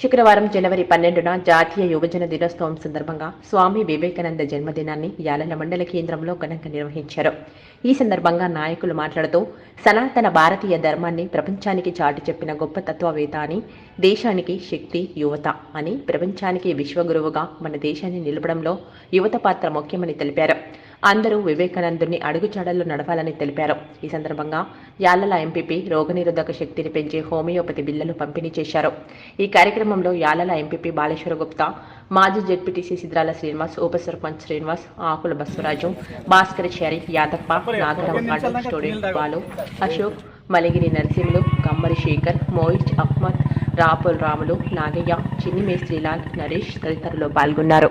శుక్రవారం జనవరి పన్నెండున జాతీయ యువజన దినోత్సవం సందర్భంగా స్వామి వివేకానంద జన్మదినాన్ని యాలల మండల కేంద్రంలో ఘనంగా నిర్వహించారు. ఈ సందర్భంగా నాయకులు మాట్లాడుతూ సనాతన భారతీయ ధర్మాన్ని ప్రపంచానికి చాటి చెప్పిన గొప్ప తత్వవేత్త అని దేశానికి శక్తి యువత అని ప్రపంచానికి విశ్వగురువుగా మన దేశాన్ని నిలపడంలో యువత పాత్ర ముఖ్యమని తెలిపారు. అందరూ వివేకానందుని అడుగుచాడల్లో నడవాలని తెలిపారు. ఈ సందర్భంగా యాలల ఎంపీపీ రోగనిరోధక శక్తిని పెంచే హోమియోపతి బిల్లులు పంపిణీ చేశారు. ఈ కార్యక్రమంలో యాలల ఎంపీపీ బాలేశ్వర గుప్తా మాజీ జడ్పీటీసీ సిద్రాల శ్రీనివాస్ ఉప సర్పంచ్ శ్రీనివాస్ ఆకుల బస్వరాజు భాస్కర్ చారి యాదప్ప నాగరావు స్టూడెంట్ బాలు అశోక్ మలిగిరి నరసింహులు కమ్మరి శేఖర్ మోయిజ్ అహ్మద్ రాపుల్ రాములు నాగయ్య చిన్ని మేస్త్రీలాల్ నరేష్ తదితరులు పాల్గొన్నారు.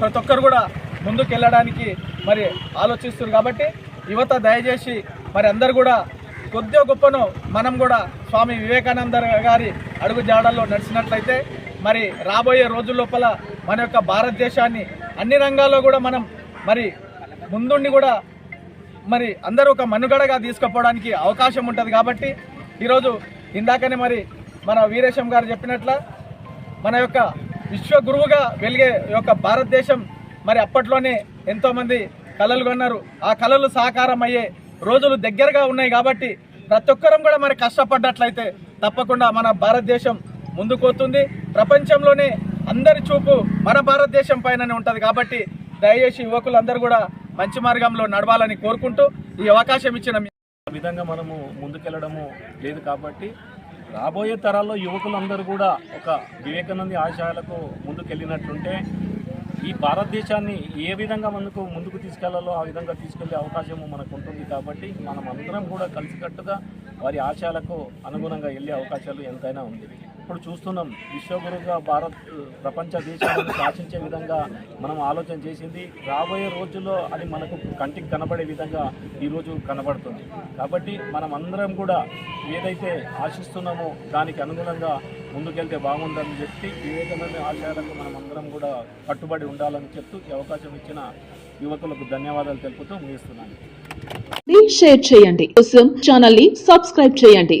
ప్రతి ఒక్కరు కూడా ముందుకు వెళ్ళడానికి మరి ఆలోచిస్తున్నారు కాబట్టి యువత దయచేసి మరి అందరు కూడా కొద్దిగా గొప్పను మనం కూడా స్వామి వివేకానంద గారి అడుగు జాడల్లో నడిచినట్లయితే మరి రాబోయే రోజుల లోపల మన యొక్క భారతదేశాన్ని అన్ని రంగాల్లో కూడా మనం మరి ముందుండి కూడా మరి అందరూ ఒక మనుగడగా తీసుకుపోవడానికి అవకాశం ఉంటుంది కాబట్టి ఈరోజు ఇందాకనే మరి మన వీరేశం గారు చెప్పినట్ల మన యొక్క విశ్వగురువుగా వెలిగే యొక్క భారతదేశం మరి అప్పట్లోనే ఎంతోమంది కళలు కొన్నారు. ఆ కళలు సాకారం అయ్యే రోజులు దగ్గరగా ఉన్నాయి కాబట్టి ప్రతి ఒక్కరం కూడా మరి కష్టపడ్డట్లయితే తప్పకుండా మన భారతదేశం ముందుకొస్తుంది ప్రపంచంలోనే అందరి చూపు మన భారతదేశం పైననే ఉంటుంది కాబట్టి దయచేసి యువకులందరూ కూడా మంచి మార్గంలో నడవాలని కోరుకుంటూ ఈ అవకాశం ఇచ్చిన విధంగా మనము ముందుకెళ్ళడము లేదు కాబట్టి రాబోయే తరాల్లో యువకులందరూ కూడా ఒక వివేకానంద ఆశయాలకు ముందుకెళ్ళినట్లుంటే ఈ భారతదేశాన్ని ఏ విధంగా మనకు ముందుకు తీసుకెళ్ళాలో ఆ విధంగా తీసుకెళ్ళే అవకాశము మనకు ఉంటుంది కాబట్టి మనం అందరం కూడా కలిసికట్టుగా వారి ఆశయాలకు అనుగుణంగా వెళ్ళే అవకాశాలు ఎంతైనా ఉంది. ఇప్పుడు చూస్తున్నాం విశ్వగురుగా భారత్ ప్రపంచ దేశాలను శాసించే విధంగా మనం ఆలోచన చేసింది. రాబోయే రోజుల్లో అది మనకు కంటికి కనబడే విధంగా ఈరోజు కనబడుతుంది. కాబట్టి మనం అందరం కూడా ఏదైతే ఆశిస్తున్నామో దానికి అనుగుణంగా ముందుకెళ్తే బాగుందని చెప్పి వివేకమైన ఆశయాలకు మనం అందరం కూడా కట్టుబడి ఉండాలని చెప్తూ ఈ అవకాశం ఇచ్చిన యువకులకు ధన్యవాదాలు తెలుపుతూ ముగిస్తున్నాను. షేర్ చేయండి. కోసం ఛానల్ని సబ్స్క్రైబ్ చేయండి.